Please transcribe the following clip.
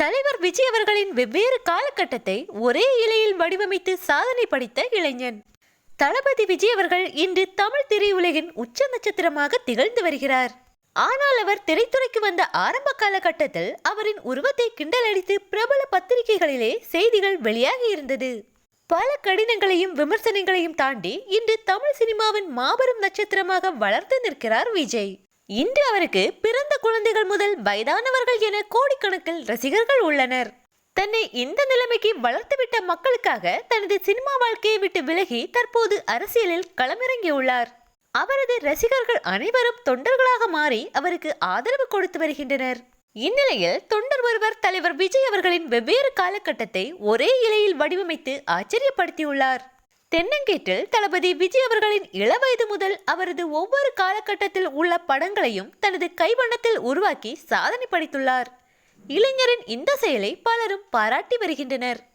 தலைவர் விஜய் அவர்களின் வெவ்வேறு காலகட்டத்தை ஒரே இலையில் வடிவமைத்து சாதனை படைத்த இளைஞன். தளபதி விஜய் அவர்கள் இன்று தமிழ் திரையுலகின் உச்ச நட்சத்திரமாக திகழ்ந்து வருகிறார். ஆனால் அவர் திரைத்துறைக்கு வந்த ஆரம்ப காலகட்டத்தில் அவரின் உருவத்தை கிண்டலடித்து பிரபல பத்திரிகைகளிலே செய்திகள் வெளியாகி இருந்தது. பல கடினங்களையும் விமர்சனங்களையும் தாண்டி இன்று தமிழ் சினிமாவின் மாபெரும் நட்சத்திரமாக வளர்ந்து நிற்கிறார் விஜய். இன்று அவருக்கு பிறந்த குழந்தைகள் முதல் வயதானவர்கள் என கோடிக்கணக்கில் ரசிகர்கள் உள்ளனர். தன்னை இந்த நிலைமைக்கு வளர்த்துவிட்ட மக்களுக்காக தனது சினிமா வாழ்க்கையை விட்டு விலகி தற்போது அரசியலில் களமிறங்கியுள்ளார். அவரது ரசிகர்கள் அனைவரும் தொண்டர்களாக மாறி அவருக்கு ஆதரவு கொடுத்து வருகின்றனர். இந்நிலையில் தொண்டர் ஒருவர் தலைவர் விஜய் அவர்களின் வெவ்வேறு காலகட்டத்தை ஒரே இலையில் வடிவமைத்து ஆச்சரியப்படுத்தியுள்ளார். தென்னங்கேட்டில் தளபதி விஜய் அவர்களின் இளவயது முதல் அவரது ஒவ்வொரு காலகட்டத்தில் உள்ள படங்களையும் தனது கைவண்ணத்தில் உருவாக்கி சாதனை படைத்துள்ளார். இளைஞரின் இந்த செயலை பலரும் பாராட்டி வருகின்றனர்.